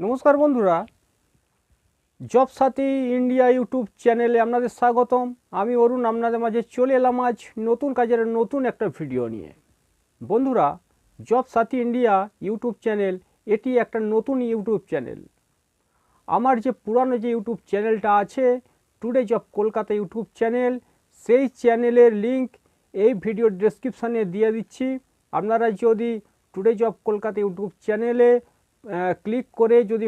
নমস্কার বন্ধুরা, জব সাথী India YouTube চ্যানেলে আপনাদের স্বাগতম। আমি অরুণ, আপনাদের মাঝে চলে এলাম আজ নতুন কাজের নতুন একটা ভিডিও নিয়ে। বন্ধুরা, জব সাথী ইন্ডিয়া ইউটিউব চ্যানেল, এটি একটা নতুন ইউটিউব চ্যানেল। আমার যে পুরানো যে ইউটিউব চ্যানেলটা আছে today job Kolkata YouTube channel, সেই চ্যানেলের লিংক এই ভিডিওর ডেসক্রিপশানে দিয়ে দিচ্ছি। আপনারা যদি টুডে জব কলকাতা ইউটিউব চ্যানেলে ক্লিক করে যদি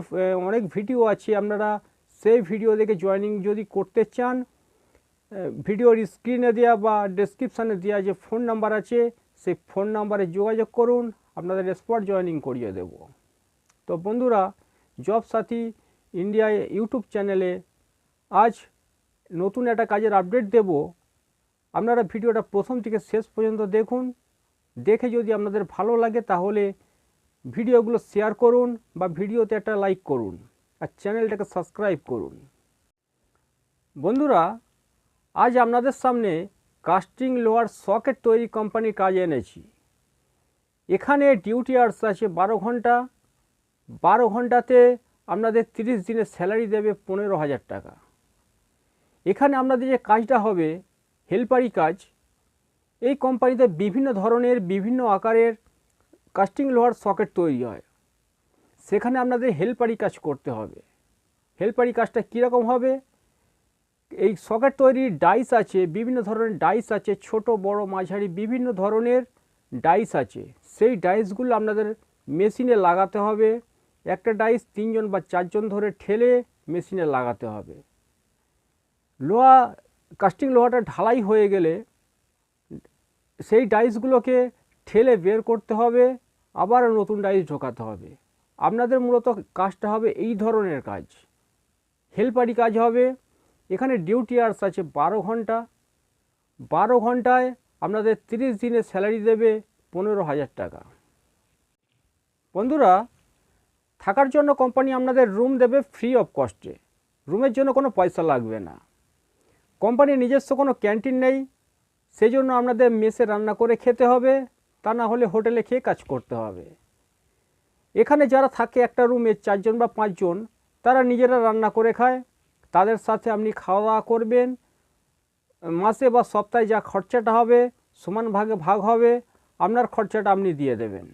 অনেক ভিডিও আছে, আপনারা সেই ভিডিও দেখে জয়েনিং যদি করতে চান ভিডিওর স্ক্রিনে দেওয়া বা ডেসক্রিপশানে দেওয়া যে ফোন নাম্বার আছে, সেই ফোন নাম্বারে যোগাযোগ করুন, আপনাদের স্পট জয়েনিং করিয়ে দেব। তো বন্ধুরা জব সাথী ইন্ডিয়া ইউটিউব চ্যানেলে আজ নতুন একটা কাজের আপডেট দেব। আপনারা ভিডিওটা প্রথম থেকে শেষ পর্যন্ত দেখুন। দেখে যদি আপনাদের ভালো লাগে, তাহলে ভিডিওগুলো শেয়ার করুন বা ভিডিওতে একটা লাইক করুন আর চ্যানেলটাকে সাবস্ক্রাইব করুন। বন্ধুরা, আজ আপনাদের সামনে কাস্টিং লোয়ার সকেট তৈরি কোম্পানির কাজ এনেছি। এখানে ডিউটি আর্স আছে বারো ঘণ্টা। বারো ঘন্টাতে আপনাদের তিরিশ দিনের স্যালারি দেবে পনেরো হাজার টাকা। এখানে আপনাদের যে কাজটা হবে হেল্পারি কাজ। এই কোম্পানিতে বিভিন্ন ধরনের, বিভিন্ন আকারের কাস্টিং লোহার সকেট তৈরি হয়। সেখানে আপনাদের হেল্পারি কাজ করতে হবে। হেল্পারি কাজটা কীরকম হবে? এই সকেট তৈরির ডাইস আছে, বিভিন্ন ধরনের ডাইস আছে, ছোট, বড়, মাঝারি, বিভিন্ন ধরনের ডাইস আছে। সেই ডাইসগুলো আপনাদের মেশিনে লাগাতে হবে। একটা ডাইস তিনজন বা চারজন ধরে ঠেলে মেশিনে লাগাতে হবে। লোহা, কাস্টিং লোহাটা ঢালাই হয়ে গেলে সেই ডাইসগুলোকে ঠেলে বের করতে হবে, আবার নতুন ডাইস ঢোকাতে হবে। আপনাদের মূলত কাজটা হবে এই ধরনের কাজ। হেল্পারি কাজ হবে, এখানে ডিউটি আর্স আছে বারো ঘণ্টা। বারো ঘন্টায় আপনাদের তিরিশ দিনের স্যালারি দেবে পনেরো হাজার টাকা। বন্ধুরা, থাকার জন্য কোম্পানি আপনাদের রুম দেবে ফ্রি অফ কস্টে রুমের জন্য কোনো পয়সা লাগবে না। কোম্পানির নিজস্ব কোনো ক্যান্টিন নেই সেই জন্য আপনাদের মেসে রান্না করে খেতে হবে। তা না হলে হোটেলে খেয়ে কাজ করতে হবে। এখানে যারা থাকে একটা রুমে চারজন বা পাঁচজন, তারা নিজেরা রান্না করে খায়। তাদের সাথে আপনি খাওয়া দাওয়া করবেন। মাসে বা সপ্তাহে যা খরচাটা হবে, সমান ভাগে ভাগ হবে, আপনার খরচাটা আপনি দিয়ে দেবেন।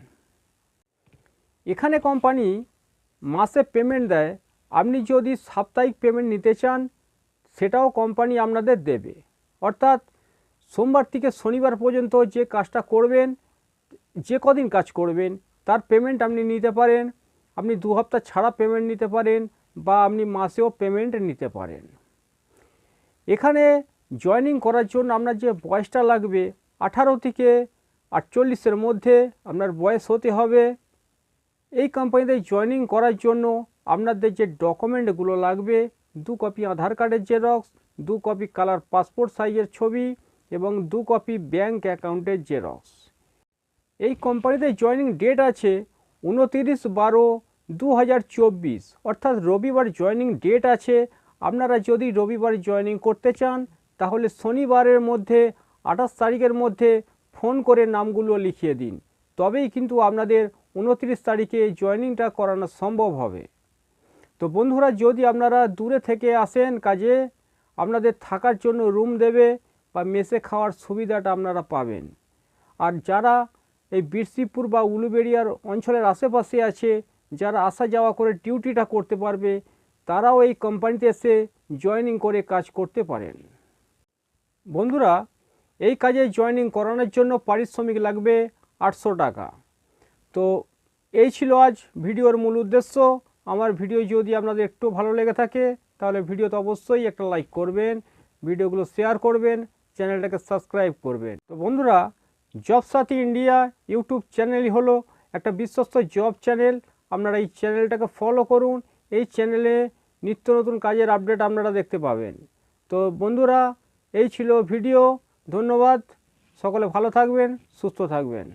এখানে কোম্পানি মাসে পেমেন্ট দেয়। আপনি যদি সাপ্তাহিক পেমেন্ট নিতে চান, সেটাও কোম্পানি আপনাদের দেবে। অর্থাৎ সোমবার থেকে শনিবার পর্যন্ত যে কাজটা করবেন যে কদিন কাজ করবেন, তার পেমেন্ট আপনি নিতে পারেন, আপনি দু হপ্তাহ ছাড়া পেমেন্ট নিতে পারেন বা আপনি মাসেও পেমেন্ট নিতে পারেন। এখানে জয়েনিং করার জন্য আপনার যে বয়সটা লাগবে, আঠারো থেকে আটচল্লিশের মধ্যে আপনার বয়স হতে হবে। এই কোম্পানিতে জয়েনিং করার জন্য আপনাদের যে ডকুমেন্টগুলো লাগবে, দু কপি আধার কার্ডের জেরক্স দু কপি কালার পাসপোর্ট সাইজের ছবি এবং দু কপি ব্যাঙ্ক অ্যাকাউন্টের জেরক্স এই কোম্পানিতে জয়েনিং ডেট আছে উনতিরিশ বারো দু অর্থাৎ রবিবার জয়েনিং ডেট আছে। আপনারা যদি রবিবার জয়েনিং করতে চান, তাহলে শনিবারের মধ্যে, আঠাশ তারিখের মধ্যে ফোন করে নামগুলো লিখিয়ে দিন। তবেই কিন্তু আপনাদের উনত্রিশ তারিখে জয়েনিংটা করানো সম্ভব হবে। তো বন্ধুরা, যদি আপনারা দূরে থেকে আসেন কাজে, আপনাদের থাকার জন্য রুম দেবে বা মেসে খাওয়ার সুবিধাটা আপনারা পাবেন। আর যারা এই বীরশিবপুর বা উলুবেড়িয়ার অঞ্চলের আশেপাশে আছে, যারা আসা যাওয়া করে ডিউটিটা করতে পারবে, তারাও এই কোম্পানিতে এসে জয়েনিং করে কাজ করতে পারেন। বন্ধুরা, এই কাজে জয়েনিং করানোর জন্য পারিশ্রমিক লাগবে আটশো টাকা। তো এই ছিল আজ ভিডিওর মূল উদ্দেশ্য। আমার ভিডিও যদি আপনাদের একটু ভালো লেগে থাকে, তাহলে ভিডিওতে অবশ্যই একটা লাইক করবেন, ভিডিওগুলো শেয়ার করবেন, চ্যানেলটাকে সাবস্ক্রাইব করবেন। তো বন্ধুরা জব সাথী ইন্ডিয়া ইউটিউব চ্যানেলই হলো একটা বিশ্বস্ত জব চ্যানেল আপনারা এই চ্যানেলটাকে ফলো করুন। এই চ্যানেলে নিত্য নতুন কাজের আপডেট আপনারা দেখতে পাবেন। তো বন্ধুরা, এই ছিল ভিডিও ধন্যবাদ। সকলে ভালো থাকবেন, সুস্থ থাকবেন।